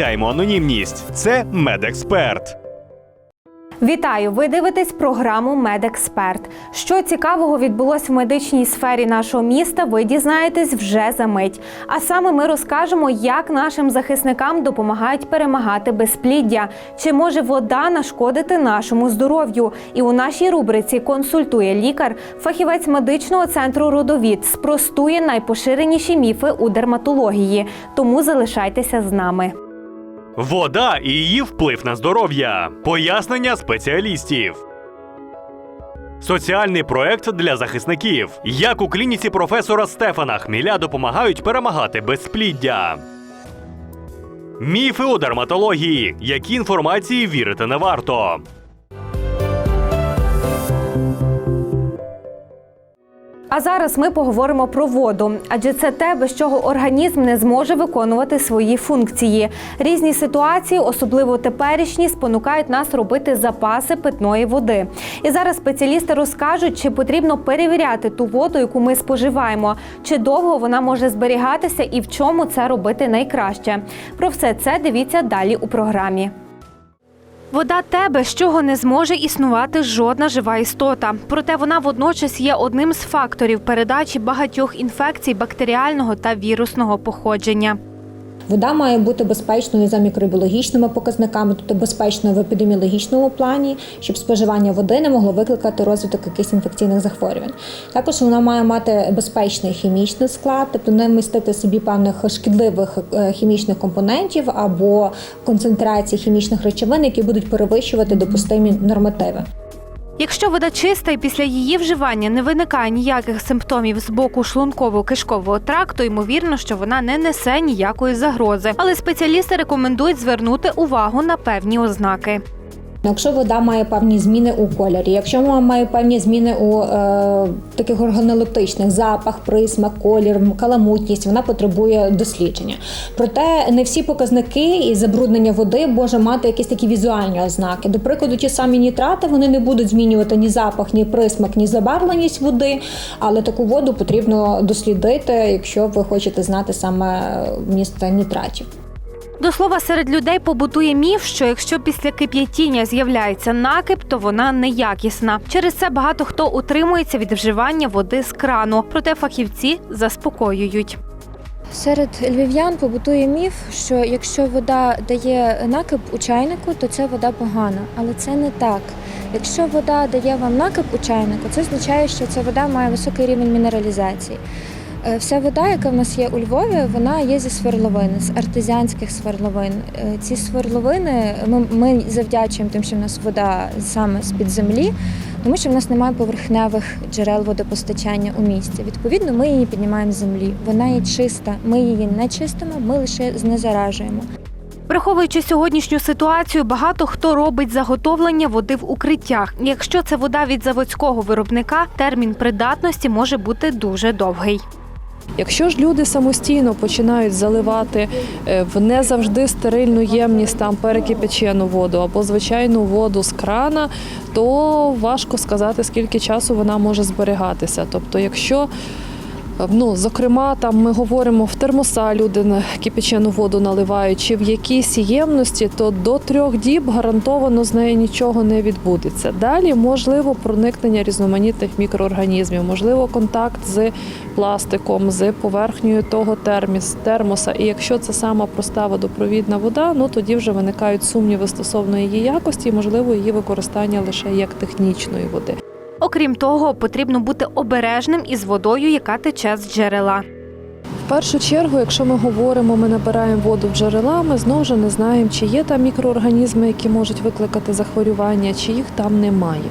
анонімність. Це медексперт. Вітаю! Ви дивитесь програму Медексперт. Що цікавого відбулось в медичній сфері нашого міста, ви дізнаєтесь вже за мить. А саме ми розкажемо, як нашим захисникам допомагають перемагати безпліддя, чи може вода нашкодити нашому здоров'ю. І у нашій рубриці консультує лікар, фахівець медичного центру Родовід спростує найпоширеніші міфи у дерматології. Тому залишайтеся з нами. Вода і її вплив на здоров'я. Пояснення спеціалістів. Соціальний проект для захисників. Як у клініці професора Стефана Хміля допомагають перемагати безпліддя. Міфи у дерматології. Які інформації вірити не варто. А зараз ми поговоримо про воду, адже це те, без чого організм не зможе виконувати свої функції. Різні ситуації, особливо теперішні, спонукають нас робити запаси питної води. І зараз спеціалісти розкажуть, чи потрібно перевіряти ту воду, яку ми споживаємо, чи довго вона може зберігатися і в чому це робити найкраще. Про все це дивіться далі у програмі. Вода те, без чого не зможе існувати жодна жива істота. Проте вона водночас є одним з факторів передачі багатьох інфекцій бактеріального та вірусного походження. Вода має бути безпечною за мікробіологічними показниками, тобто безпечною в епідеміологічному плані, щоб споживання води не могло викликати розвиток якихось інфекційних захворювань. Також вона має мати безпечний хімічний склад, тобто не містити собі певних шкідливих е, хімічних компонентів або концентрацій хімічних речовин, які будуть перевищувати допустимі нормативи. Якщо вода чиста і після її вживання не виникає ніяких симптомів з боку шлунково-кишкового тракту, ймовірно, що вона не несе ніякої загрози. Але спеціалісти рекомендують звернути увагу на певні ознаки. Якщо вода має певні зміни у кольорі, якщо вона має певні зміни у е, таких органолептичних запах, присмак, колір, каламутність, вона потребує дослідження. Проте не всі показники і забруднення води може мати якісь такі візуальні ознаки. До прикладу, ті самі нітрати вони не будуть змінювати ні запах, ні присмак, ні забарвленість води, але таку воду потрібно дослідити, якщо ви хочете знати саме місце нітратів. До слова, серед людей побутує міф, що якщо після кип'ятіння з'являється накип, то вона неякісна. Через це багато хто утримується від вживання води з крану. Проте фахівці заспокоюють. Серед львів'ян побутує міф, що якщо вода дає накип у чайнику, то це вода погана. Але це не так. Якщо вода дає вам накип у чайнику, це означає, що ця вода має високий рівень мінералізації. Е, Вся вода, яка в нас є у Львові, вона є зі сверловини, з артезіанських сверловин. Е, Ці сверловини ми, ми завдячуємо тим, що в нас вода саме з-під землі, тому що в нас немає поверхневих джерел водопостачання у місті. Відповідно, ми її піднімаємо з землі. Вона є чиста. Ми її не чистимо, ми лише знезаражуємо. Враховуючи сьогоднішню ситуацію, багато хто робить заготовлення води в укриттях. Якщо це вода від заводського виробника, термін придатності може бути дуже довгий. Якщо ж люди самостійно починають заливати е, в не завжди стерильну ємність там перекипячену воду або звичайну воду з крана, то важко сказати, скільки часу вона може зберігатися. Тобто, якщо Ну, зокрема, там ми говоримо в термоса люди на кипячену воду наливають, чи в якійсь ємності, то до трьох діб гарантовано з нею нічого не відбудеться. Далі можливо проникнення різноманітних мікроорганізмів, можливо, контакт з пластиком, з поверхнею того терміс, термоса. І якщо це сама проста водопровідна вода, ну тоді вже виникають сумніви стосовно її якості, і можливо її використання лише як технічної води. Окрім того, потрібно бути обережним із водою, яка тече з джерела. В першу чергу, якщо ми говоримо, ми набираємо воду в джерела, ми знову ж не знаємо, чи є там мікроорганізми, які можуть викликати захворювання, чи їх там немає.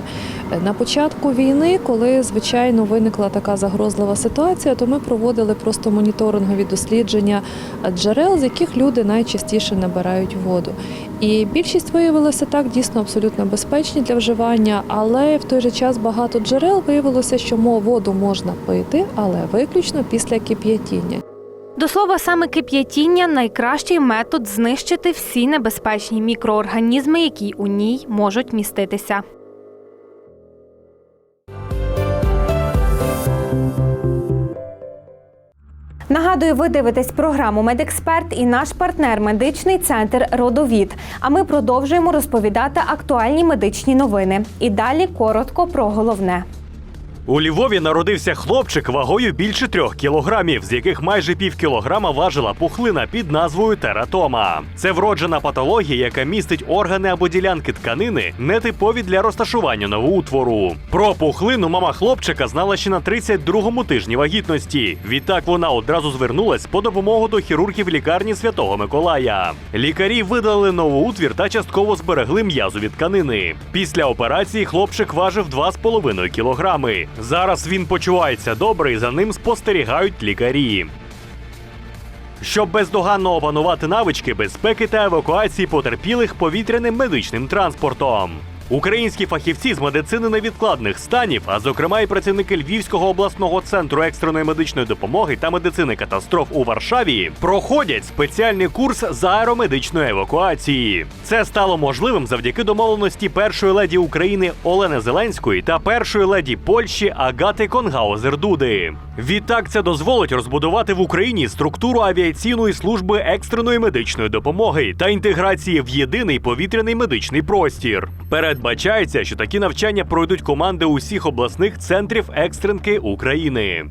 На початку війни, коли звичайно виникла така загрозлива ситуація, то ми проводили просто моніторингові дослідження джерел, з яких люди найчастіше набирають воду. І більшість виявилося так дійсно абсолютно безпечні для вживання, але в той же час багато джерел виявилося, що воду можна пити, але виключно після кип'ятіння. До слова, саме кип'ятіння найкращий метод знищити всі небезпечні мікроорганізми, які у ній можуть міститися. Нагадую, ви дивитесь програму Медексперт і наш партнер медичний центр Родовід. А ми продовжуємо розповідати актуальні медичні новини. І далі коротко про головне. У Львові народився хлопчик вагою більше трьох кілограмів, з яких майже пів кілограма важила пухлина під назвою тератома. Це вроджена патологія, яка містить органи або ділянки тканини, нетипові для розташування новоутвору. Про пухлину мама хлопчика знала ще на 32-му тижні вагітності. Відтак вона одразу звернулась по допомогу до хірургів лікарні Святого Миколая. Лікарі видалили новоутвір та частково зберегли м'язові тканини. Після операції хлопчик важив 2,5 кілограми. Зараз він почувається добре і за ним спостерігають лікарі. Щоб бездоганно опанувати навички безпеки та евакуації потерпілих повітряним медичним транспортом. Українські фахівці з медицини невідкладних станів, а зокрема і працівники Львівського обласного центру екстреної медичної допомоги та медицини катастроф у Варшаві, проходять спеціальний курс з аеромедичної евакуації. Це стало можливим завдяки домовленості першої леді України Олени Зеленської та першої леді Польщі Агати Конгаузер Дуди. Відтак це дозволить розбудувати в Україні структуру авіаційної служби екстреної медичної допомоги та інтеграції в єдиний повітряний медичний простір. Передбачається, що такі навчання пройдуть команди усіх обласних центрів екстренки України.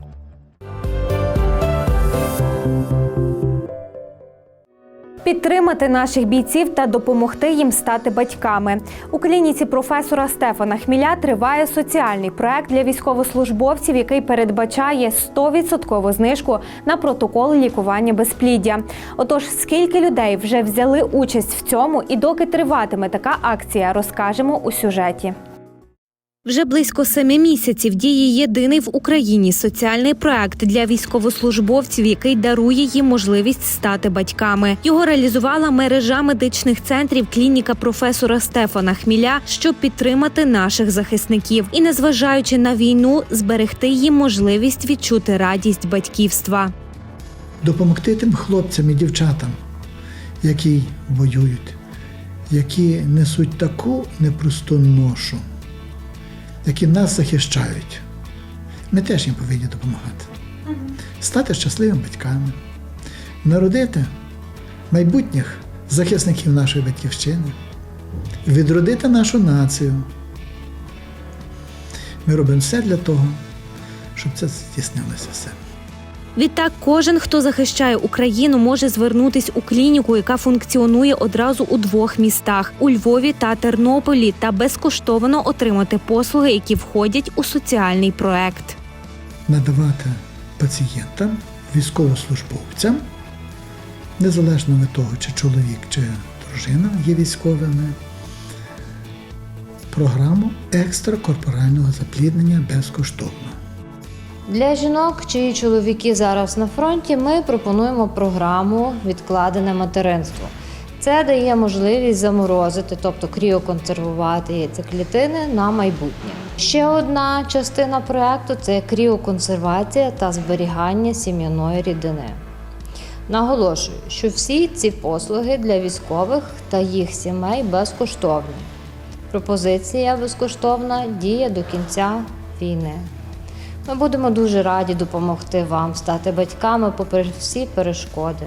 Підтримати наших бійців та допомогти їм стати батьками у клініці професора Стефана Хміля триває соціальний проект для військовослужбовців, який передбачає 100% знижку на протокол лікування безпліддя. Отож, скільки людей вже взяли участь в цьому, і доки триватиме така акція, розкажемо у сюжеті. Вже близько семи місяців діє єдиний в Україні соціальний проект для військовослужбовців, який дарує їм можливість стати батьками. Його реалізувала мережа медичних центрів клініка професора Стефана Хміля, щоб підтримати наших захисників і, незважаючи на війну, зберегти їм можливість відчути радість батьківства. допомогти тим хлопцям і дівчатам, які воюють, які несуть таку непросту ношу, які нас захищають. Ми теж їм повинні допомагати. Стати щасливими батьками, народити майбутніх захисників нашої батьківщини, відродити нашу націю. Ми робимо все для того, щоб це здійснилося все. Відтак, кожен, хто захищає Україну, може звернутись у клініку, яка функціонує одразу у двох містах у Львові та Тернополі, та безкоштовно отримати послуги, які входять у соціальний проект. надавати пацієнтам, військовослужбовцям, незалежно від того, чи чоловік, чи дружина є військовими, програму екстракорпорального запліднення безкоштовно. Для жінок, чиї чоловіки зараз на фронті, ми пропонуємо програму Відкладене материнство. Це дає можливість заморозити, тобто кріоконсервувати яйцеклітини на майбутнє. Ще одна частина проекту це кріоконсервація та зберігання сім'яної рідини. Наголошую, що всі ці послуги для військових та їх сімей безкоштовні. Пропозиція безкоштовна діє до кінця війни. Ми будемо дуже раді допомогти вам стати батьками попри всі перешкоди.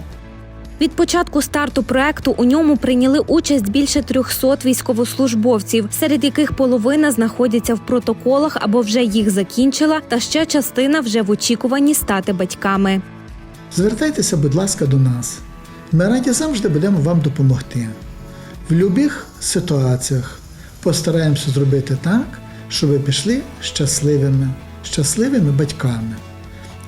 Від початку старту проекту у ньому прийняли участь більше 300 військовослужбовців, серед яких половина знаходяться в протоколах або вже їх закінчила, та ще частина вже в очікуванні стати батьками. Звертайтеся, будь ласка, до нас. Ми раді завжди будемо вам допомогти. В будь-яких ситуаціях постараємося зробити так, щоб ви пішли щасливими, щасливими батьками.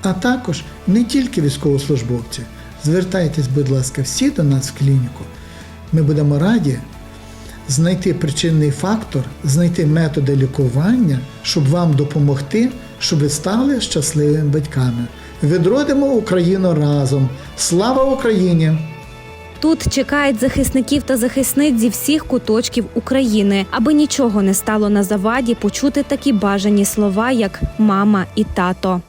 А також не тільки військовослужбовці. Звертайтесь, будь ласка, всі до нас в клініку. Ми будемо раді знайти причинний фактор, знайти методи лікування, щоб вам допомогти, щоб ви стали щасливими батьками. Відродимо Україну разом. Слава Україні! Тут чекають захисників та захисниць зі всіх куточків України, аби нічого не стало на заваді почути такі бажані слова, як мама і тато.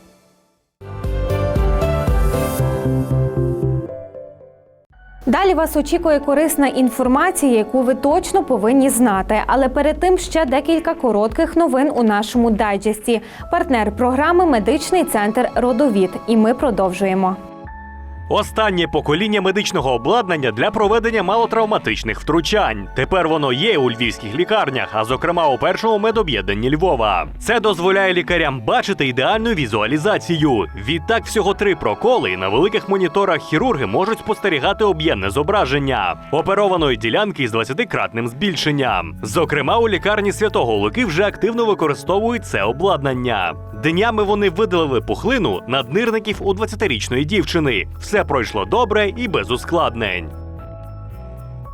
Далі вас очікує корисна інформація, яку ви точно повинні знати. Але перед тим ще декілька коротких новин у нашому дайджесті. Партнер програми Медичний центр Родовід. І ми продовжуємо. Останнє покоління медичного обладнання для проведення малотравматичних втручань. Тепер воно є у львівських лікарнях, а зокрема у першому медоб'єднанні Львова. Це дозволяє лікарям бачити ідеальну візуалізацію. Відтак всього три проколи на великих моніторах хірурги можуть спостерігати об'ємне зображення оперованої ділянки із 20-кратним збільшенням. Зокрема, у лікарні святого Луки вже активно використовують це обладнання. Днями вони видалили пухлину наднирників у 20-річної дівчини. Все пройшло добре і без ускладнень.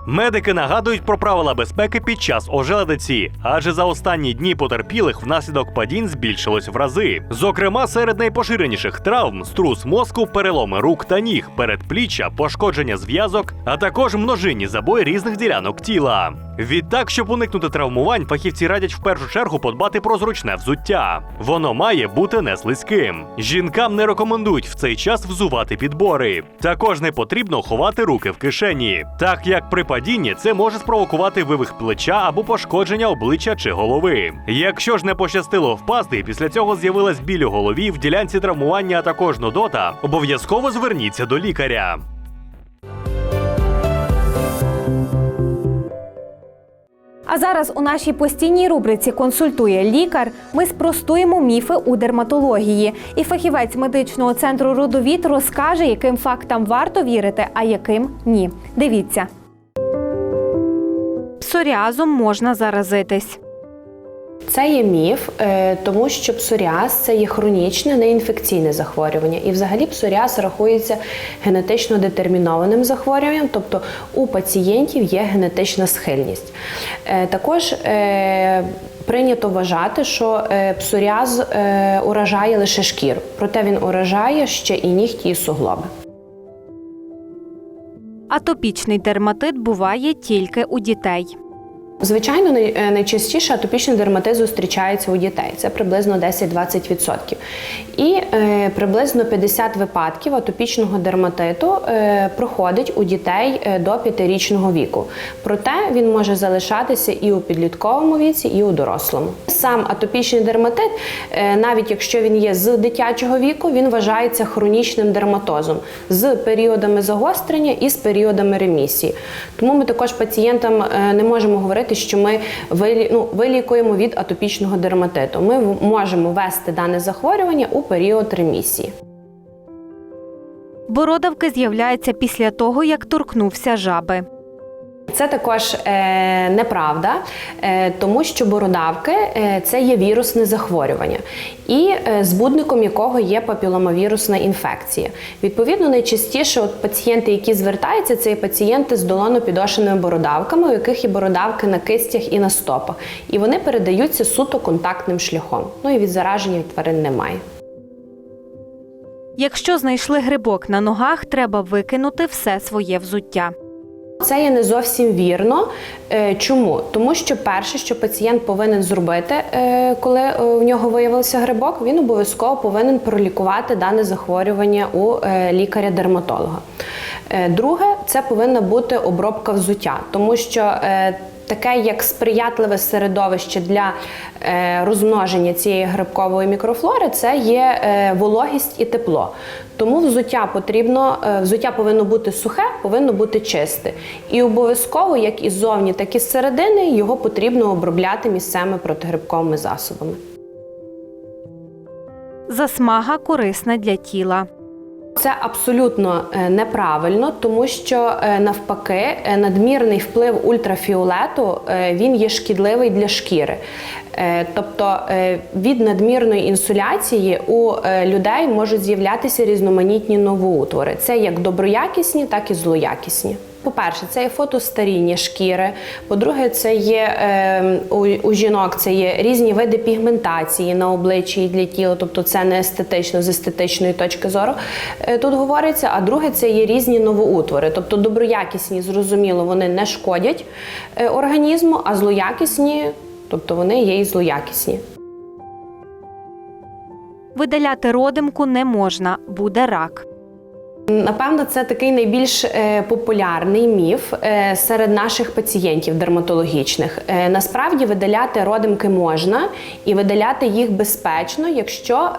Медики нагадують про правила безпеки під час ожеледиці, адже за останні дні потерпілих внаслідок падінь збільшилось в рази. Зокрема, серед найпоширеніших травм струс мозку, переломи рук та ніг, передпліччя, пошкодження зв'язок, а також множинні забої різних ділянок тіла. Відтак, щоб уникнути травмувань, фахівці радять в першу чергу подбати про зручне взуття. Воно має бути не слизьким. Жінкам не рекомендують в цей час взувати підбори. Також не потрібно ховати руки в кишені, так як при падінні це може спровокувати вивих плеча або пошкодження обличчя чи голови. Якщо ж не пощастило впасти, і після цього з'явилась біль у голові в ділянці травмування, а також нудота, обов'язково зверніться до лікаря. А зараз у нашій постійній рубриці Консультує лікар. Ми спростуємо міфи у дерматології. І фахівець медичного центру Родовід розкаже, яким фактам варто вірити, а яким ні. Дивіться. Псоріазом можна заразитись. Це є міф, е, тому що псоріаз це є хронічне неінфекційне захворювання. І взагалі псоріаз рахується генетично детермінованим захворюванням, тобто у пацієнтів є генетична схильність. Е, Також е, прийнято вважати, що псоріаз уражає лише шкіру, проте він уражає ще і нігті і суглоби. Атопічний дерматит буває тільки у дітей. Звичайно, е, найчастіше атопічний дерматит зустрічається у дітей. Це приблизно 10-20%. І е, приблизно 50 випадків атопічного дерматиту е, проходить у дітей е, до 5-річного віку. Проте він може залишатися і у підлітковому віці, і у дорослому. Сам атопічний дерматит, е, навіть якщо він є з дитячого віку, він вважається хронічним дерматозом з періодами загострення і з періодами ремісії. Тому ми також пацієнтам е, не можемо говорити, що ми вилі- ну, вилікуємо від атопічного дерматиту. Ми можемо вести дане захворювання у період ремісії. Бородавки з'являються після того, як торкнувся жаби. Це також е, неправда, е, тому що бородавки е, це є вірусне захворювання, і е, збудником якого є папіломавірусна інфекція. Відповідно, найчастіше от пацієнти, які звертаються, це є пацієнти з долонопідошеними бородавками, у яких є бородавки на кистях і на стопах, і вони передаються суто контактним шляхом. Ну і від зараження тварин немає. Якщо знайшли грибок на ногах, треба викинути все своє взуття. Це є не зовсім вірно. Е, Чому? Тому що перше, що пацієнт повинен зробити, е, коли е, в нього виявився грибок, він обов'язково повинен пролікувати дане захворювання у лікаря-дерматолога. Друге, це повинна бути обробка взуття, тому що таке як сприятливе середовище для е, розмноження цієї грибкової мікрофлори це є е, вологість і тепло. Тому взуття потрібно, е, взуття повинно бути сухе, повинно бути чисте. І обов'язково, як із зовні, так і з середини, його потрібно обробляти місцевими протигрибковими засобами. Засмага корисна для тіла. Це абсолютно е, неправильно, тому що е, навпаки е, надмірний вплив ультрафіолету він є шкідливий для шкіри. Тобто від надмірної інсуляції у людей можуть з'являтися різноманітні новоутвори. Це як доброякісні, так і злоякісні. По-перше, це є фотостаріння шкіри. По-друге, це є е, у, у жінок це є різні види пігментації на обличчі і для тіла, тобто це не естетично з естетичної точки зору. Е, тут говориться. А друге, це є різні новоутвори, тобто доброякісні, зрозуміло, вони не шкодять е, організму, а злоякісні, тобто вони є і злоякісні. Видаляти родимку не можна, буде рак. Напевно, це такий найбільш е, популярний міф е, серед наших пацієнтів дерматологічних. Е, насправді видаляти родимки можна і видаляти їх безпечно, якщо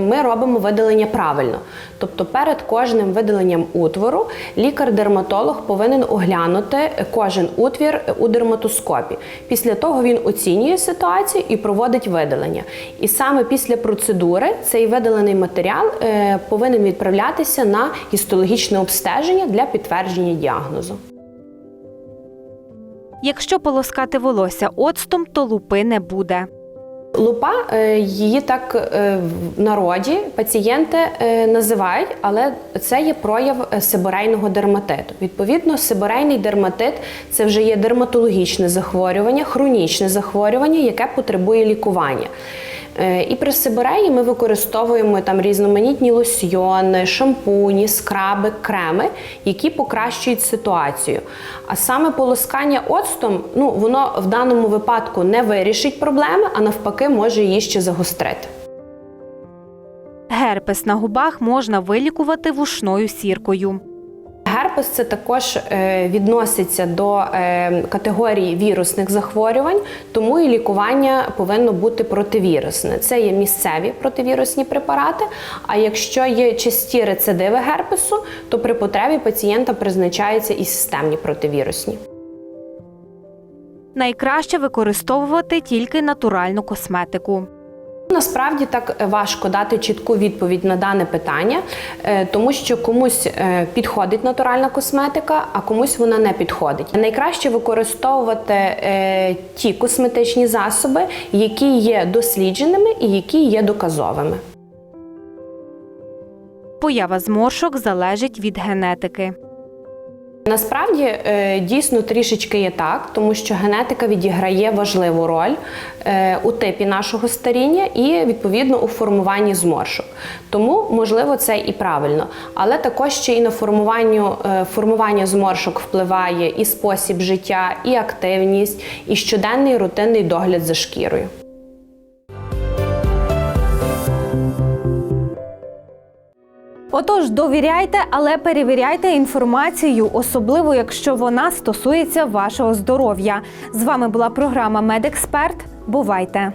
ми робимо видалення правильно. Тобто перед кожним видаленням утвору лікар-дерматолог повинен оглянути кожен утвір у дерматоскопі. Після того він оцінює ситуацію і проводить видалення. І саме після процедури цей видалений матеріал повинен відправлятися на гістологічне обстеження для підтвердження діагнозу. Якщо полоскати волосся оцтом, то лупи не буде. Лупа е, її так е, в народі пацієнти е, називають, але це є прояв сиборейного дерматиту. Відповідно, сиборейний дерматит це вже є дерматологічне захворювання, хронічне захворювання, яке потребує лікування. Е, І при сибореї ми використовуємо там різноманітні лосьйони, шампуні, скраби, креми, які покращують ситуацію. А саме полоскання оцтом, ну воно в даному випадку не вирішить проблеми, а навпаки, може її ще загострити. Герпес на губах можна вилікувати вушною сіркою. Герпес це також е, відноситься до е, категорії вірусних захворювань, тому і лікування повинно бути противірусне. Це є місцеві противірусні препарати. А якщо є часті рецидиви герпесу, то при потребі пацієнта призначаються і системні противірусні. Найкраще використовувати тільки натуральну косметику. Насправді так важко дати чітку відповідь на дане питання, е, тому що комусь е, підходить натуральна косметика, а комусь вона не підходить. Найкраще використовувати е, ті косметичні засоби, які є дослідженими і які є доказовими. Поява зморшок залежить від генетики. Насправді е, дійсно трішечки є так, тому що генетика відіграє важливу роль е, у типі нашого старіння і відповідно у формуванні зморшок. Тому, можливо, це і правильно. Але також ще і на формуванню, е, формування зморшок впливає і спосіб життя, і активність, і щоденний рутинний догляд за шкірою. Отож, довіряйте, але перевіряйте інформацію, особливо якщо вона стосується вашого здоров'я. З вами була програма Медексперт. Бувайте!